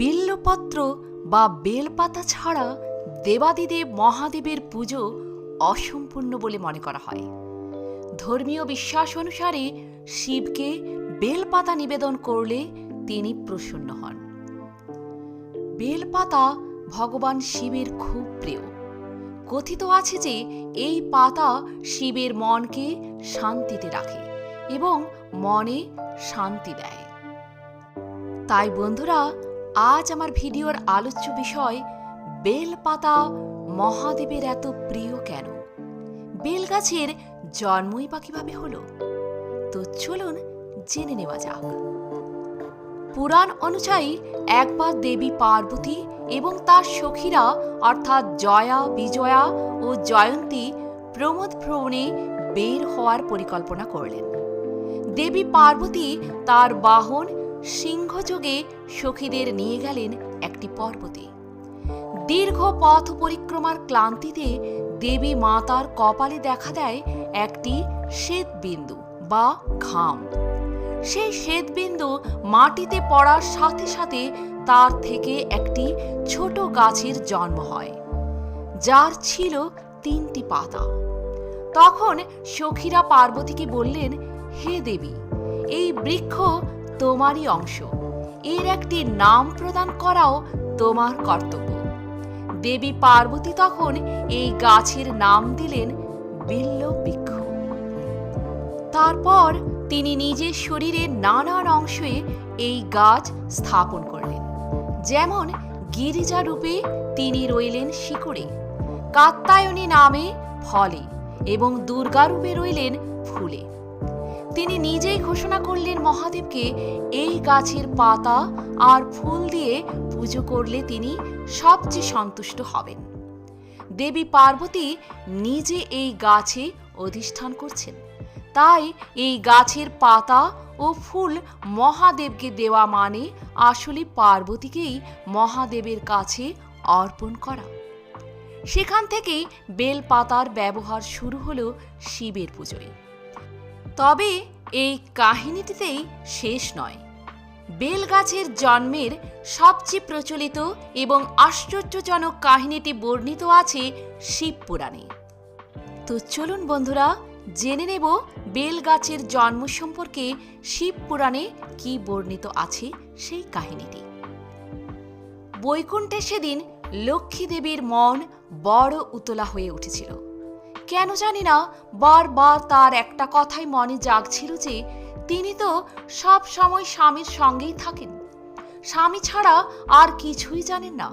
বিল্লপত্র বা বেলপাতা ছাড়া দেবাদিদেব মহাদেবের পুজো অসম্পূর্ণ বলে মনে করা হয়। ধর্মীয় বিশ্বাস অনুসারে শিবকে বেলপাতা নিবেদন করলে তিনি প্রসন্ন হন। বেলপাতা ভগবান শিবের খুব প্রিয়। কথিত আছে যে এই পাতা শিবের মনকে শান্তিতে রাখে এবং মনে শান্তি দেয়। তাই বন্ধুরা আজ আমার ভিডিওর আলোচ্য বিষয়, বেলপাতা মহাদেবের এত প্রিয় কেন? বেল গাছের জন্মই বা কীভাবে হলো? তো চলুন জেনে নেওয়া যাক। পুরাণ অনুযায়ী একবার দেবী পার্বতী এবং তার সখীরা, অর্থাৎ জয়া, বিজয়া ও জয়ন্তী প্রমোদ ভ্রমণে বের হওয়ার পরিকল্পনা করলেন। দেবী পার্বতী তার বাহন সিংহযোগে সখীদের নিয়ে গেলেন একটি পর্বতে। দীর্ঘ পথ পরিক্রমার ক্লান্তিতে দেবী মাতার কপালে দেখা দেয় একটি শ্বেতবিন্দু বা ঘাম। সেই শ্বেতবিন্দু মাটিতে পড়ার সাথে সাথে তার থেকে একটি ছোট গাছের জন্ম হয়, যার ছিল তিনটি পাতা। তখন সখীরা পার্বতীকে বললেন, হে দেবী, এই বৃক্ষ তোমারই অংশ। এর একটি নাম প্রদান করাও তোমার কর্তব্য। দেবী পার্বতী তখন এই গাছের নাম দিলেন বিল্ল বৃক্ষ তারপর তিনি নিজের শরীরের নানান অংশে এই গাছ স্থাপন করলেন। যেমন গিরিজা রূপে তিনি রইলেন শিকড়ে, কাত্তায়নী নামে ফলে এবং দুর্গা রূপে রইলেন ফুলে। তিনি নিজেই ঘোষণা করলেন মহাদেবকে, এই গাছের পাতা আর ফুল দিয়ে পুজো করলে তিনি সবচেয়ে সন্তুষ্ট হবেন। দেবী পার্বতী নিজে এই গাছে অধিষ্ঠান করছেন। তাই এই গাছের পাতা ও ফুল মহাদেবকে দেওয়া মানে আসলে পার্বতীকেই মহাদেবের কাছে অর্পণ করা। সেখান থেকেই বেলপাতার ব্যবহার শুরু হলো শিবের পুজোয়। তবে এই কাহিনীটিতেই শেষ নয়। বেলগাছের জন্মের সবচেয়ে প্রচলিত এবং আশ্চর্যজনক কাহিনীটি বর্ণিত আছে শিব পুরাণে। তো চলুন বন্ধুরা, জেনে নেব বেল গাছের জন্ম সম্পর্কে শিব পুরাণে কি বর্ণিত আছে সেই কাহিনীটি। বৈকুণ্ঠে সেদিন লক্ষ্মী দেবীর মন বড় উতলা হয়ে উঠেছিল। কেন জানি না, বারবার তার একটা কথাই মনে জাগছিল যে তিনি তো সব সময় স্বামীর সঙ্গেই থাকেন। স্বামী ছাড়া আর কিছুই জানেন না।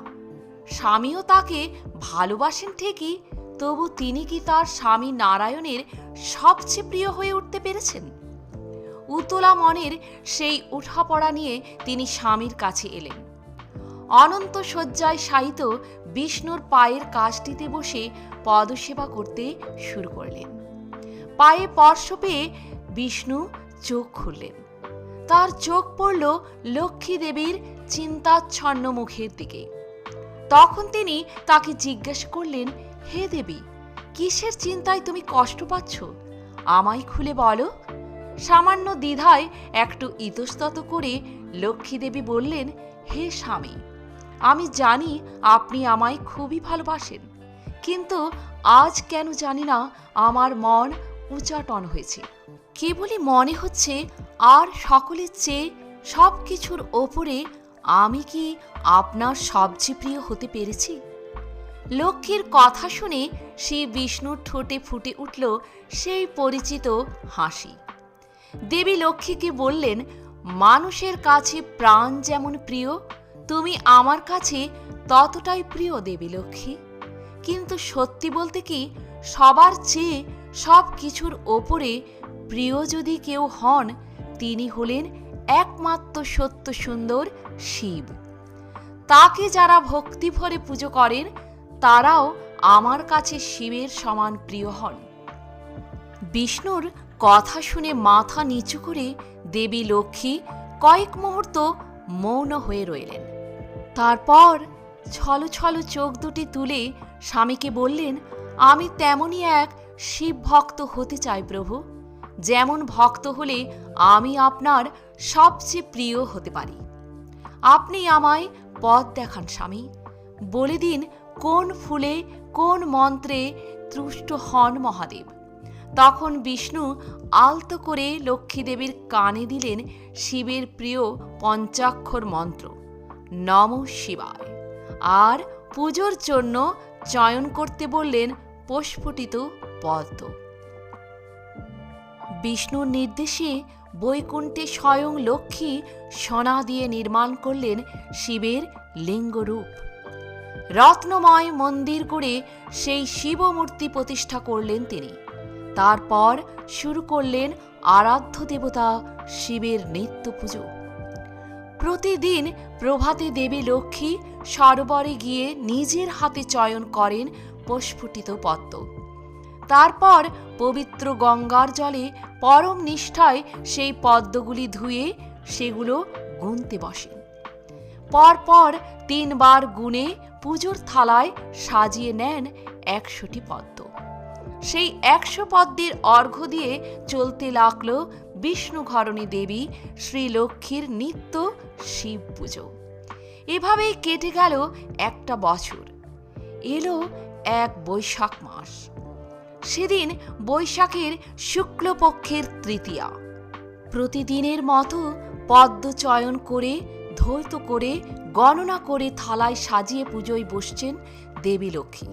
স্বামীও তাকে ভালোবাসেন ঠিকই, তবু তিনি কি তার স্বামী নারায়ণের সবচেয়ে প্রিয় হয়ে উঠতে পেরেছেন? উতলা মনের সেই উঠাপড়া নিয়ে তিনি স্বামীর কাছে এলেন। অনন্ত শয্যায় শায়িত বিষ্ণুর পায়ের কাজটিতে বসে পদসেবা করতে শুরু করলেন। পায়ে স্পর্শ পেয়ে বিষ্ণু চোখ খুললেন। তার চোখ পড়ল লক্ষ্মী দেবীর চিন্তাচ্ছন্ন মুখের দিকে। তখন তিনি তাকে জিজ্ঞাসা করলেন, হে দেবী, কিসের চিন্তায় তুমি কষ্ট পাচ্ছ? আমায় খুলে বলো। সামান্য দ্বিধায় একটু ইতস্তত করে লক্ষ্মী দেবী বললেন, হে স্বামী, আমি জানি আপনি আমায় খুবই ভালোবাসেন। কিন্তু আজ কেন জানি না আমার মন উচাটন হয়েছে। কেবলই মনে হচ্ছে আর সকলের চেয়ে সব কিছুর ওপরে আমি কি আপনার সবচেয়ে প্রিয় হতে পেরেছি? লক্ষ্মীর কথা শুনে শ্রী বিষ্ণুর ঠোঁটে ফুটে উঠল সেই পরিচিত হাসি। দেবী লক্ষ্মীকে বললেন, মানুষের কাছে প্রাণ যেমন প্রিয়, তুমি আমার কাছে ততটাই প্রিয় দেবী লক্ষ্মী। কিন্তু সত্যি বলতে কি, সবার চেয়ে সব কিছুর ওপরে প্রিয় যদি কেউ হন, তিনি হলেন একমাত্র সত্য সুন্দর শিব। তাকে যারা ভক্তি ভরে পুজো করেন, তারাও আমার কাছে শিবের সমান প্রিয় হন। বিষ্ণুর কথা শুনে মাথা নিচু করে দেবী লক্ষ্মী কয়েক মুহূর্ত মৌন হয়ে রইলেন। তারপর ছল ছল চোখ দুটি তুলে স্বামীকে বললেন, আমি তেমনই এক শিব ভক্ত হতে চাই প্রভু। যেমন ভক্ত হলে আমি আপনার সবচেয়ে প্রিয় হতে পারি। আপনি আমায় পথ দেখান স্বামী। বলে দিন, কোন ফুলে, কোন মন্ত্রে তুষ্ট হন মহাদেব। তখন বিষ্ণু আলতো করে লক্ষ্মী দেবীর কানে দিলেন শিবের প্রিয় পঞ্চাক্ষর মন্ত্র, নম শিবায়। আর পুজোর জন্য চয়ন করতে বললেন প্রস্ফুটিত পদ্ম। বিষ্ণুর নির্দেশে বৈকুণ্ঠে স্বয়ং লক্ষ্মী সোনা দিয়ে নির্মাণ করলেন শিবের লিঙ্গরূপ। রত্নময় মন্দির করে সেই শিবমূর্তি প্রতিষ্ঠা করলেন তিনি। তারপর শুরু করলেন আরাধ্য দেবতা শিবের নিত্য পুজো প্রতিদিন প্রভাতে দেবী লক্ষ্মী সরোবরে গিয়ে নিজের হাতে চয়ন করেন প্রস্ফুটিত পদ্ম। তারপর পবিত্র গঙ্গার জলে পরম নিষ্ঠায় সেই পদ্মগুলি ধুয়ে সেগুলো গুনতে বসেন। পরপর তিনবার গুনে পুজোর থালায় সাজিয়ে নেন একশোটি পদ্ম। সেই একশো পদ্মের অর্ঘ্য দিয়ে চলতে লাগল বিষ্ণু ঘরণী দেবী শ্রীলক্ষ্মীর নিত্য শিব পুজো। এভাবেই কেটে গেল একটা বছর। এলো এক বৈশাখ মাস। সেদিন বৈশাখের শুক্লপক্ষের তৃতীয়া। প্রতিদিনের মতো পদ্ম চয়ন করে, ধৌত করে, গণনা করে থালায় সাজিয়ে পুজোয় বসছেন দেবী লক্ষ্মী।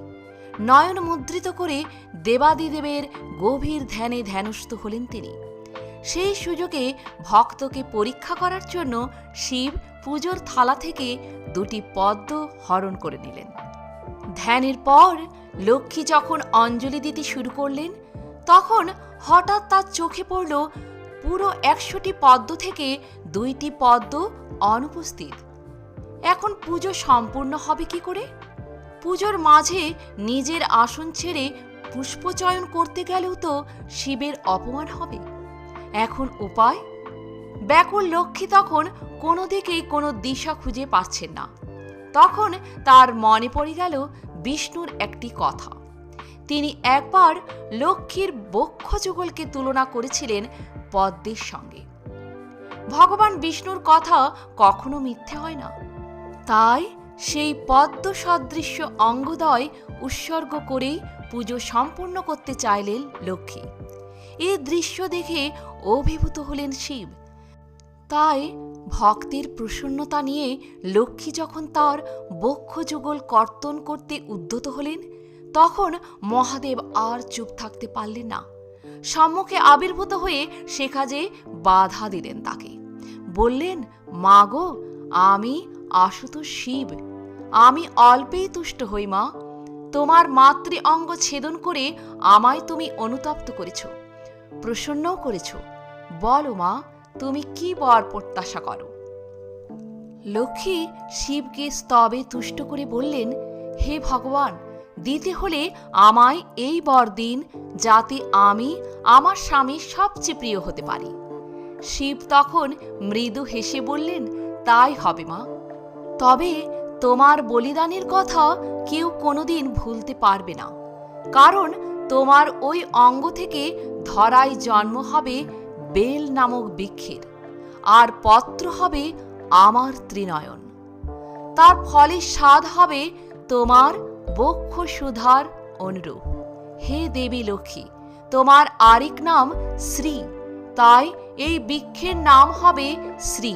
নয়ন মুদ্রিত করে দেবাদিদেবের গভীর ধ্যানে ধ্যানস্থ হলেন তিনি। সেই সুযোগে ভক্তকে পরীক্ষা করার জন্য শিব পুজোর থালা থেকে দুটি পদ্ম হরণ করে নিলেন। ধ্যানের পর লক্ষ্মী যখন অঞ্জলি দিতে শুরু করলেন, তখন হঠাৎ তার চোখে পড়ল পুরো একশোটি পদ্ম থেকে দুইটি পদ্ম অনুপস্থিত। এখন পুজো সম্পূর্ণ হবে কি করে? পুজোর মাঝে নিজের আসন ছেড়ে পুষ্পচয়ন করতে গেলেও তো শিবের অপমান হবে। এখন উপায়? ব্যাকুল লক্ষ্মী তখন কোনো দিকেই কোনো দিশা খুঁজে পাচ্ছেন না। তখন তার মনে পড়ে গেল বিষ্ণুর একটি কথা। তিনি একবার লক্ষ্মীর বক্ষ যুগলকে তুলনা করেছিলেন পদ্মের সঙ্গে। ভগবান বিষ্ণুর কথা কখনো মিথ্যে হয় না। তাই সেই পদ্ম সদৃশ্য অঙ্গদয় উৎসর্গ করেই পুজো সম্পূর্ণ করতে চাইলেন লক্ষ্মী। এ দৃশ্য দেখে অভিভূত হলেন শিব। তাই ভক্তের প্রসন্নতা নিয়ে লক্ষ্মী যখন তার বক্ষ যুগল কর্তন করতে উদ্যত হলেন, তখন মহাদেব আর চুপ থাকতে পারলেন না। সম্মুখে আবির্ভূত হয়ে সে কাজে বাধা দিলেন তাকে। বললেন, মা গো, আমি আশুতোষ শিব। আমি অল্পেই তুষ্ট হই মা। তোমার মাতৃ অঙ্গ ছেদন করে আমায় তুমি অনুতপ্ত করেছ। প্রসন্নও করেছ। বলো মা, তুমি কি বর প্রত্যাশা করো? লক্ষ্মী শিবকে স্তবে তুষ্ট করে বললেন, হে ভগবান, দিতে হলে আমায় এই বর দিন, যাতে আমি আমার স্বামী সবচেয়ে প্রিয় হতে পারি। শিব তখন মৃদু হেসে বললেন, তাই হবে মা। তবে তোমার বলিদানের কথা কেউ কোনোদিন ভুলতে পারবে না। কারণ তোমার ওই অঙ্গ থেকে ধরায় জন্ম হবে বেল নামক বৃক্ষের, আর পত্র হবে আমার ত্রিনয়ন। তার ফলে স্বাদ হবে তোমার বক্ষ সুধার অনুরূপ। হে দেবী লক্ষ্মী, তোমার আরেক নাম শ্রী, তাই এই বৃক্ষের নাম হবে শ্রী।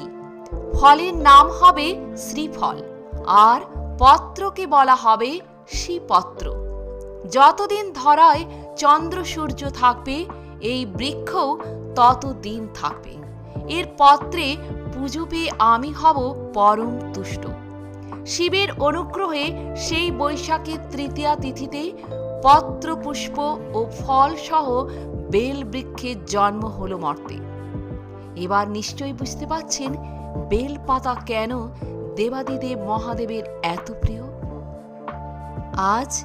ফলের নাম হবে শ্রীফল, আর পত্রকে বলা হবে শ্রীপত্র। যতদিন ধরায় চন্দ্র সূর্য থাকবে, এই বৃক্ষও ততদিন থাকবে। এর পত্রে পুজো পেয়ে আমি হব পরম তুষ্ট। শিবের অনুগ্রহে সেই বৈশাখের তৃতীয়া তিথিতে পত্র পুষ্প ও ফল সহ বেল বৃক্ষের জন্ম হলো মর্তে। এবার নিশ্চয়ই বুঝতে পাচ্ছেন বেল পাতা কেন দেবাদিদেব মহাদেবের এত প্রিয়? আজ